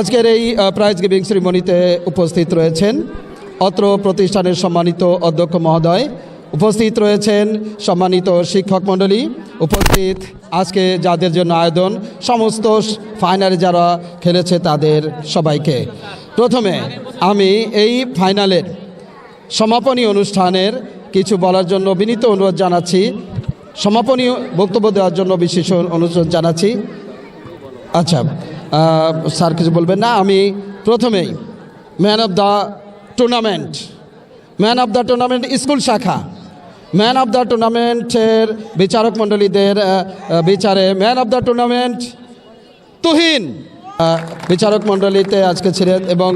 আজকের এই prize giving সেরিমনিতে উপস্থিত রয়েছেন অত্র প্রতিষ্ঠানের সম্মানিত অধ্যক্ষ মহোদয়, উপস্থিত রয়েছেন সম্মানিত শিক্ষক মণ্ডলী, উপস্থিত আজকে যাদের জন্য আয়োজন, সমস্ত ফাইনালে যারা খেলেছে তাদের সবাইকে। প্রথমে আমি এই ফাইনালের সমাপনী অনুষ্ঠানের কিছু বলার জন্য বিনীত অনুরোধ জানাচ্ছি, সমাপনী বক্তব্য দেওয়ার জন্য বিশেষ অনুরোধ জানাচ্ছি। আচ্ছা স্যার কিছু বলবেন? না, আমি প্রথমেই man of the tournament man of the tournament school শাখা ম্যান অফ দ্য টুর্নামেন্টের বিচারক মণ্ডলীদের বিচারে man of the tournament Tuhin বিচারক মণ্ডলীতে আজকে ছিলেন এবং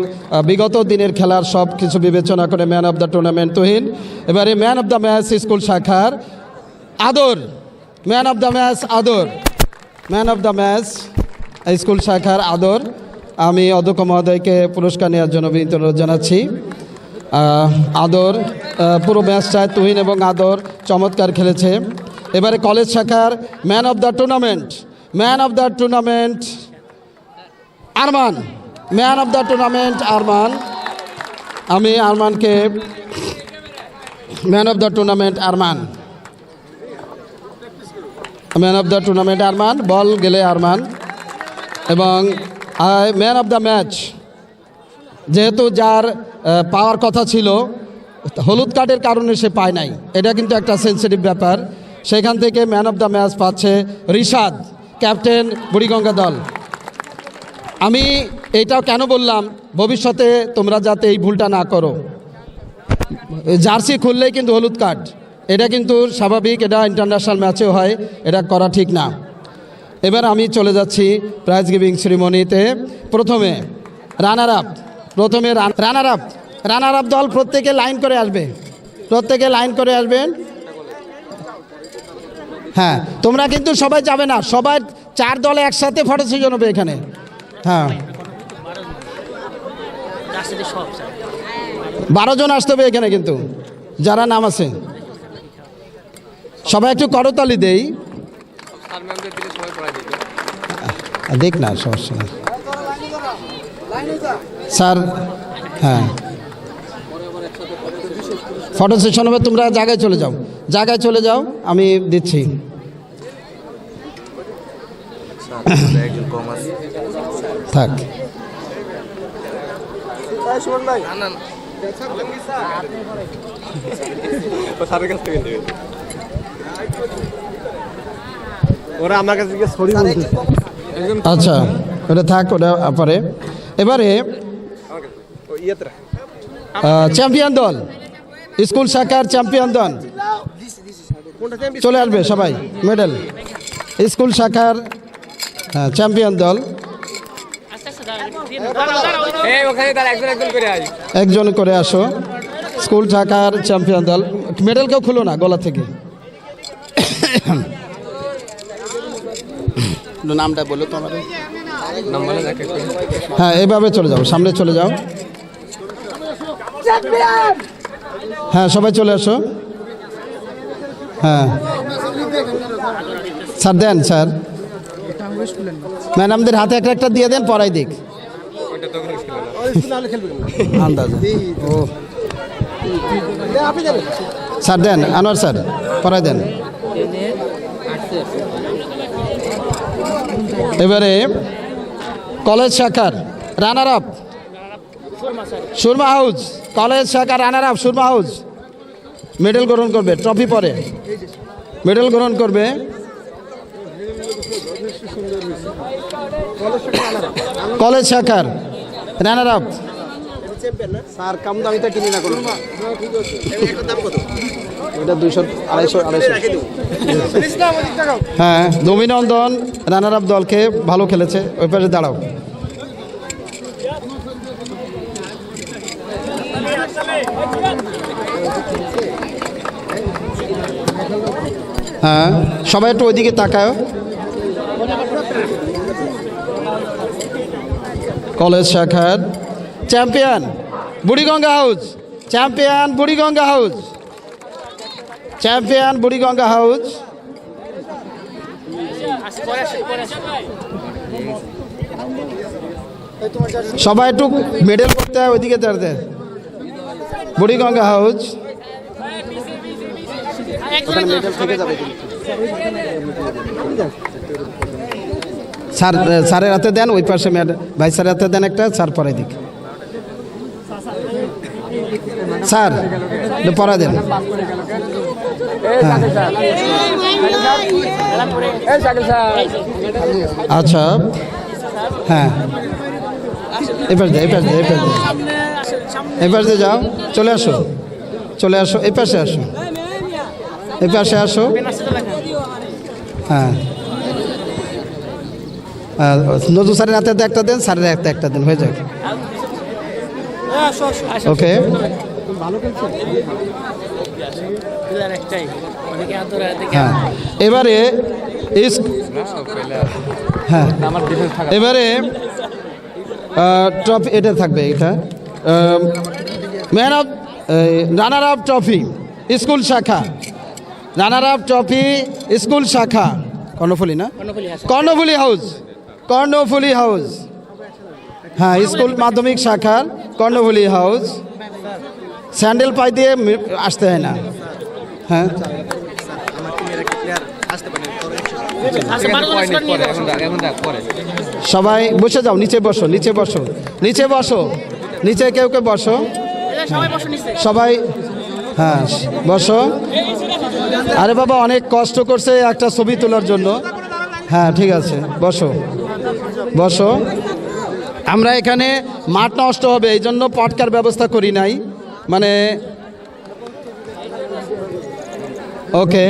বিগত দিনের খেলার সব কিছু বিবেচনা করে man of the tournament Tuhin, এবারে man of the match school শাখার Adar man of the match Adar man of the match school শাখার আদর। আমি অধ্যক্ষ মহোদয়কে পুরস্কার নেওয়ার জন্য বিনীত অনুরোধ জানাচ্ছি। আদর পুরো ম্যাচটায় তুহিন এবং আদর চমৎকার খেলেছে। এবারে কলেজ শাখার man of the tournament, man of the tournament Arman, man of the tournament Arman. আমি আরমানকে, man of the tournament Arman. Man of the tournament Arman, বল গেলে আরমান। এবং ম্যান অফ দ্য ম্যাচ যেহেতু যার পাওয়ার কথা ছিল, হলুদ কার্ডের কারণে সে পায় নাই। এটা কিন্তু একটা সেন্সিটিভ ব্যাপার। সেখান থেকে ম্যান অফ দ্য ম্যাচ পাচ্ছে রিশাদ ক্যাপ্টেন বুড়িগঙ্গা দল। আমি এইটাও কেন বললাম? ভবিষ্যতে তোমরা যাতে এই ভুলটা না করো। জার্সি খুললেই কিন্তু হলুদ কার্ড। এটা কিন্তু স্বাভাবিক, এটা ইন্টারন্যাশনাল ম্যাচেও হয়, এটা করা ঠিক না। এবার আমি চলে যাচ্ছি প্রাইজ গিভিং সেরিমনিতে প্রথমে রানার আপ প্রথমে রানার আপ রানার আপ দল প্রত্যেকে লাইন করে আসবে। প্রত্যেকে লাইন করে আসবেন। হ্যাঁ তোমরা কিন্তু সবাই যাবে না, সবাই চার দলে একসাথে ফটো সেজন হবে এখানে। হ্যাঁ। বারো জন আসতে হবে এখানে কিন্তু, যারা নাম আছে। সবাই একটু করতালি দেই। দেখ না, সমস্যা নেই। স্যার হ্যাঁ। ফটো সেশন হবে, তোমরা জায়গায় চলে যাও। জায়গায় চলে যাও, আমি দিচ্ছি। থাক। ওরা আমার কাছে আচ্ছা ওটা থাক ওটা পরে। এবারে। চ্যাম্পিয়ন দল স্কুল শাখার চ্যাম্পিয়ন দল। চলে আসবে সবাই মেডেল স্কুল শাখার হ্যাঁ, চ্যাম্পিয়ন দল। একজন করে আসো। স্কুল শাখার চ্যাম্পিয়ন দল। মেডেল কেউ খুলো না গলা থেকে। নামটা বলো তো আমাদের। হ্যাঁ এইভাবে চলে যাও সামনে চলে যাও। হ্যাঁ সবাই চলে আসো। হ্যাঁ। স্যার দেন স্যার। ম্যাডামদের হাতে একটা একটা দিয়ে দেন পড়াই দিক। আন্দাজ। ও। স্যার দেন আনোয়ার স্যার পড়াই দেন। এবারে কলেজ শাখার runner up Surma house college শাখার runner up Surma house medal গ্রহণ করবে ট্রফি পরে। মেডেল গ্রহণ করবে কলেজ শাখার রানার আপ স্যার কম দামিটা কিনি না করুন এটা দুইশো আড়াইশো আড়াইশো। হ্যাঁ অভিনন্দন রানার আপ দলকে ভালো খেলেছে, ওই পাশে দাঁড়াও। হ্যাঁ সবাই একটু ওইদিকে তাকায় কলেজ শাখার champion Buriganga house champion Buriganga house champion Buriganga house সবাই একটু মেডেল করতে হয়, ওইদিকে দাঁড়াতে বুড়িগঙ্গা হাউস স্যার, স্যারের হাতে দেন, ওই পাশে ভাই স্যারের হাতে দেন একটা, স্যার পরে দিক। স্যার পড়া দেন। আচ্ছা। হ্যাঁ। এপাশ দে এপাশ দে এপাশ দে এপাশ দিয়ে যাও। চলে আসো। চলে আসো। এই পাশে আসো। এই পাশে আসো। হ্যাঁ। নজরুল স্যারের হাতে একটা দেন স্যারের হাতে একটা দেন হয়ে যাবে ওকে হ্যাঁ। এবারে হ্যাঁ। এবারে ট্রফি এটা থাকবে এটা। Man of runner up trophy school শাখা। রানার আপ ট্রফি স্কুল শাখা। কর্ণফুলি না? কর্ণফুলি হাউস কর্ণফুলি হাউস হ্যাঁ স্কুল মাধ্যমিক শাখার কর্ণফুলি হাউস স্যান্ডেল পাই দিয়ে আসতে হয় না। হ্যাঁ। পরে সবাই বসে যাও নিচে বসো নিচে বসো নিচে বসো নিচে কেউ কেউ বসো। সবাই হ্যাঁ বসো। আরে বাবা অনেক কষ্ট করছে একটা ছবি তোলার জন্য। হ্যাঁ ঠিক আছে বসো বসো। আমরা এখানে মাঠ নষ্ট হবে এই জন্য পটকার ব্যবস্থা করি নাই। মানে ওকে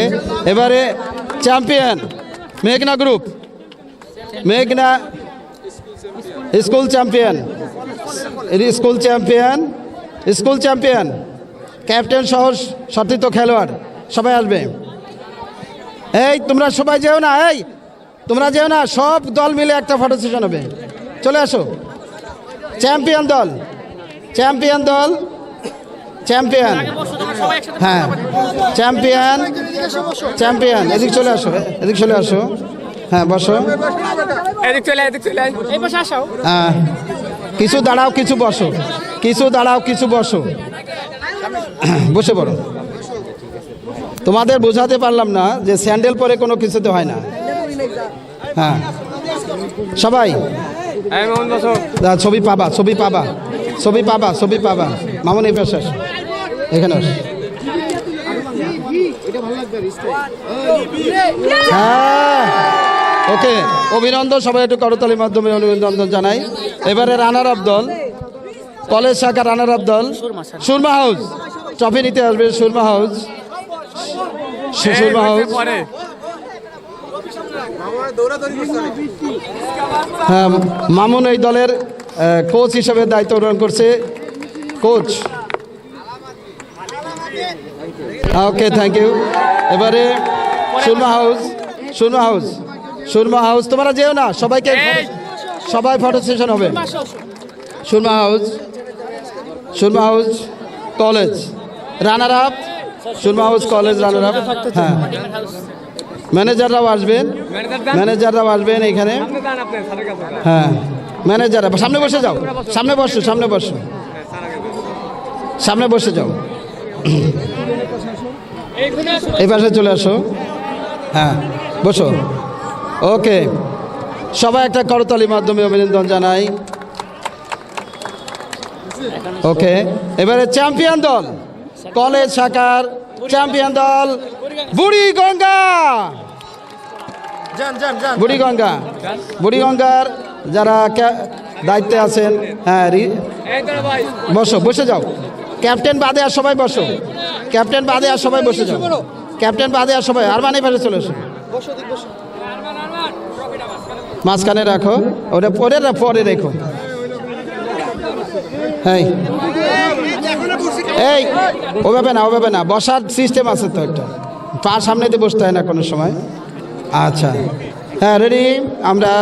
এবারে চ্যাম্পিয়ন মেঘনা গ্রুপ মেঘনা school champion school champion school champion captain সহ সতীর্থ খেলোয়াড়, সবাই আসবে। এই, তোমরা সবাই যেও না, এই, তোমরা যেও না, সব দল মিলে একটা ফটো সেশন হবে। চলে আসো। চ্যাম্পিয়ন দল। চ্যাম্পিয়ন দল। চ্যাম্পিয়ন হ্যাঁ। চ্যাম্পিয়ন চ্যাম্পিয়ন এদিক চলে আসো এদিক চলে আসো। হ্যাঁ বসো। এদিক চলে এদিক চলে আয়। হ্যাঁ। কিছু দাঁড়াও কিছু বসো। কিছু দাঁড়াও কিছু বসো। বসে পড়ো। তোমাদের বোঝাতে পারলাম না যে স্যান্ডেল পরে কোনো কিছুতে হয় না। হ্যাঁ। সবাই। এই মোহন ছবি পাবা ছবি পাবা। ছবি পাবা ছবি পাবা। মামুন এই আসো। এখানে হ্যাঁ। ওকে অভিনন্দন সবাই একটু করতালির মাধ্যমে অভিনন্দন জানাই। এবারে রানার আপ দল কলেজ শাখা রানার আপ দল সুরমা হাউস। ট্রফি নিতে আসবে সুরমা হাউস। সুরমা হাউস। হ্যাঁ মামুন এই দলের কোচ হিসেবে দায়িত্ব গ্রহণ করছে। কোচ ওকে থ্যাংক ইউ এবারে Surma house Surma house Surma house তোমরা যেও না সবাইকে সবাই ফটো সেশন হবে। Surma house Surma house college runner up Surma house college runner up হ্যাঁ। ম্যানেজাররাও আসবেন। ম্যানেজাররাও আসবেন এখানে। হ্যাঁ। ম্যানেজার সামনে বসে যাও। সামনে বসো সামনে বসো। সামনে বসে যাও। এই পাশে চলে আসো। হ্যাঁ বসো। ওকে। সবাই একটা করতালির মাধ্যমে অভিনন্দন জানাই। ওকে। এবারে চ্যাম্পিয়ন দল কলেজ শাখার চ্যাম্পিয়ন দল বুড়িগঙ্গা। বুড়িগঙ্গা। বুড়িগঙ্গার যারা দায়িত্বে আছেন হ্যাঁ বসো বসে যাও। ক্যাপ্টেন বাদে আর সবাই বসো। ক্যাপ্টেন বাদে আর সবাই বসে যাও। ক্যাপ্টেন বাদে আর সবাই, আর মানে ফেলে চলে এসো। মাঝখানে রাখো, ওটা পরে পরে রেখো। হ্যাঁ এই, ওভাবে না ওভাবে না, বসার সিস্টেম আছে তো একটা। পা সামনে দিয়ে বসতে হয় না কোনো সময়। আচ্ছা। হ্যাঁ রেডি আমরা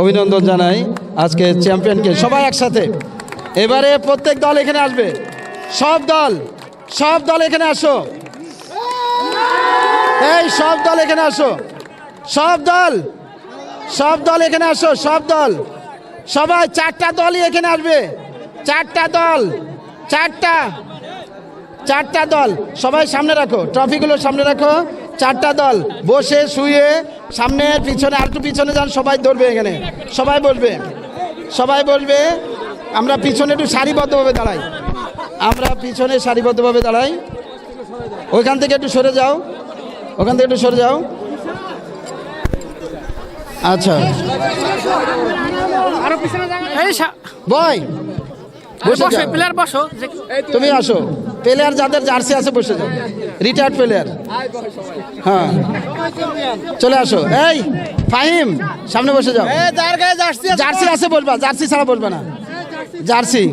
অভিনন্দন জানাই আজকে চ্যাম্পিয়নকে সবাই একসাথে। এবারে প্রত্যেক দল এখানে আসবে। সব দল। সব দল এখানে আসো। এই, সব দল এখানে আসো। সব দল সব দল এখানে আসো, সব দল। সবাই চারটা দলই এখানে আসবে। চারটা দল, চারটা চারটা দল। সবাই সামনে রাখো, ট্রফিগুলো সামনে রাখো। চারটা দল, বসে, শুয়ে, সামনে, পিছনে, আর একটু পিছনে যান, সবাই ধরবে এখানে। সবাই বসবে সবাই বসবে। আমরা পিছনে একটু সারিবদ্ধভাবে দাঁড়াই। আমরা পিছনে সারিবদ্ধভাবে দাঁড়াই। ওইখান থেকে একটু সরে যাও। ওখান থেকে একটু সরে যাও। আচ্ছা। এই সা- বয় বসে প্লেয়ার বসো। তুমি আসো। প্লেয়ার যাদের জার্সি আছে বসে যাও। রিটায়ার্ড প্লেয়ার হ্যাঁ। চলে আসো। এই ফাহিম সামনে বসে যাও। জার্সি আছে বলবা জার্সি ছাড়া বলবা না। জার্সি।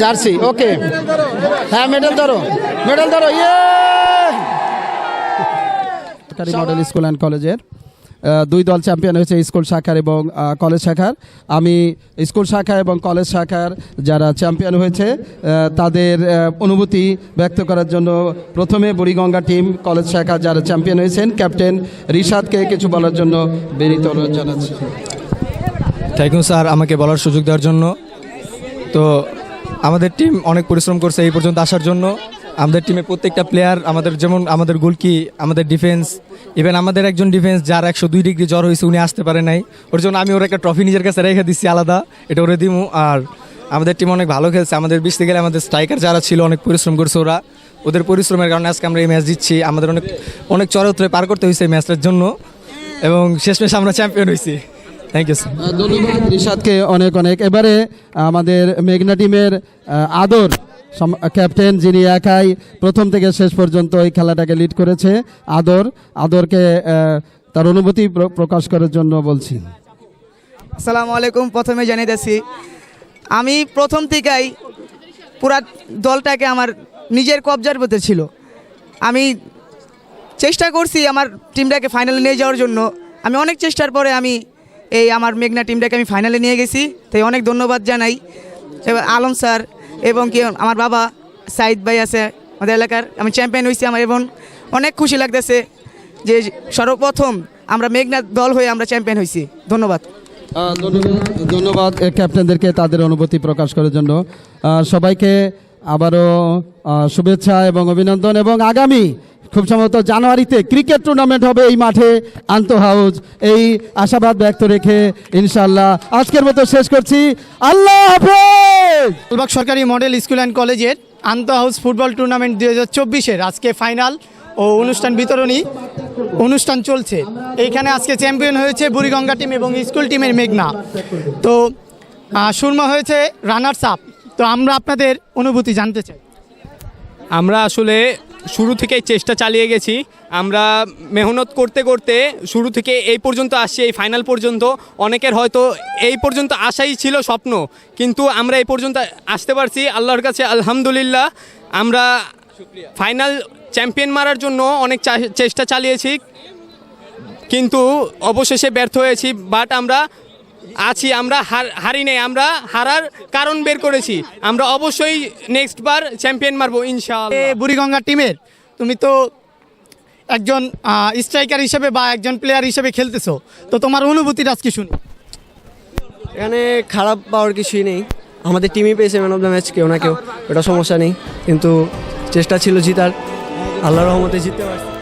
Jersey okay. হ্যাঁ মেডেল ধরো মেডেল ধরো ইয়ে! মডেল স্কুল অ্যান্ড কলেজের দুই দল চ্যাম্পিয়ন হয়েছে স্কুল শাখার এবং কলেজ শাখার। আমি স্কুল শাখা এবং কলেজ শাখার যারা চ্যাম্পিয়ন হয়েছে তাদের অনুভূতি ব্যক্ত করার জন্য প্রথমে বুড়িগঙ্গা টিম কলেজ শাখা যারা চ্যাম্পিয়ন হয়েছেন ক্যাপ্টেন রিশাদকে কিছু বলার জন্য বিনীত অনুরোধ জানাচ্ছি। থ্যাংক ইউ স্যার আমাকে বলার সুযোগ দেওয়ার জন্য। তো আমাদের টিম অনেক পরিশ্রম করছে এই পর্যন্ত আসার জন্য। আমাদের টিমে প্রত্যেকটা প্লেয়ার আমাদের যেমন আমাদের গোলকি আমাদের ডিফেন্স ইভেন আমাদের একজন ডিফেন্স যার একশো দুই ডিগ্রি জ্বর হয়েছে, উনি আসতে পারে নাই। ওর জন্য আমি ওর একটা ট্রফি নিজের কাছে রেখে দিচ্ছি, আলাদা। এটা ওরে দিমু। আর আমাদের টিম অনেক ভালো খেলছে। আমাদের বিশতে গেলে আমাদের স্ট্রাইকার যারা ছিল, অনেক পরিশ্রম করছে ওরা। ওদের পরিশ্রমের কারণে আজকে আমরা এই ম্যাচ জিতছি। আমাদের অনেক অনেক চড়ে উতরে পার করতে হয়েছে এই ম্যাচটার জন্য। এবং শেষমেশ আমরা চ্যাম্পিয়ন হয়েছি। থ্যাংক ইউ ধন্যবাদ রিশাদকে অনেক অনেক। এবারে আমাদের মেঘনা টিমের আদর ক্যাপ্টেন যিনি একাই প্রথম থেকে শেষ পর্যন্ত এই খেলাটাকে লিড করেছে আদর। আদরকে তার অনুভূতি প্রকাশ করার জন্য বলছি। আসসালামু আলাইকুম প্রথমে জানিয়ে দিচ্ছি আমি প্রথম থেকেই পুরা দলটাকে আমার নিজের কবজার মধ্যে ছিল। আমি চেষ্টা করছি আমার টিমটাকে ফাইনালে নিয়ে যাওয়ার জন্য। আমি অনেক চেষ্টার পরে আমি এই আমার মেঘনা টিমটাকে আমি ফাইনালে নিয়ে গেছি। তাই অনেক ধন্যবাদ জানাই। এবার আলম স্যার এবং কি আমার বাবা সাইদ ভাই আছে আমাদের এলাকার। আমি চ্যাম্পিয়ন হয়েছি আমার এবং অনেক খুশি লাগতেছে যে সর্বপ্রথম আমরা মেঘনা দল হয়ে আমরা চ্যাম্পিয়ন হয়েছি ধন্যবাদ। ধন্যবাদ ক্যাপ্টেনদেরকে তাদের অনুভূতি প্রকাশ করার জন্য। সবাইকে আবারও শুভেচ্ছা এবং অভিনন্দন এবং আগামী খুব সম্ভবত জানুয়ারিতে ক্রিকেট টুর্নামেন্ট হবে এই মাঠে আন্ত হাউস এই আশাবাদ ব্যক্ত রেখে ইনশাল্লাহ আজকের মতো শেষ করছি। আল্লাহ হাফেজ! সরকারি মডেল স্কুল অ্যান্ড কলেজের আন্ত হাউস ফুটবল টুর্নামেন্ট দুই হাজার চব্বিশের আজকে ফাইনাল ও অনুষ্ঠান বিতরণী অনুষ্ঠান চলছে। এইখানে আজকে চ্যাম্পিয়ন হয়েছে বুড়িগঙ্গা টিম এবং স্কুল টিমের মেঘনা। তো সুরমা হয়েছে রানার্স আপ। তো আমরা আপনাদের অনুভূতি জানতে চাই। আমরা আসলে শুরু থেকেই চেষ্টা চালিয়ে গেছি। আমরা মেহনত করতে করতে শুরু থেকে এই পর্যন্ত আসছি, এই ফাইনাল পর্যন্ত। অনেকের হয়তো এই পর্যন্ত আশাই ছিল স্বপ্ন, কিন্তু আমরা এই পর্যন্ত আসতে পারছি। আল্লাহর কাছে আলহামদুলিল্লাহ আমরা ফাইনাল চ্যাম্পিয়ন মারার জন্য অনেক চেষ্টা চালিয়েছি। কিন্তু অবশেষে ব্যর্থ হয়েছি বাট আমরা আছি আমরা হার- হারি নেই আমরা হারার কারণ বের করেছি। আমরা অবশ্যই নেক্সট বার চ্যাম্পিয়ন মারবো ইনশাআল্লাহ। এ বুড়িগঙ্গা টিমের তুমি তো একজন স্ট্রাইকার হিসেবে বা একজন প্লেয়ার হিসেবে খেলতেছো। তো তোমার অনুভূতিটা আজকে শুনি। এখানে খারাপ পাওয়ার কিছুই নেই। আমাদের টিমই পেয়েছে ম্যান অফ দ্য ম্যাচ কেউ না কেউ ওটা সমস্যা নেই। কিন্তু চেষ্টা ছিল জিতার। আল্লাহ রহমতে জিততে পারছি।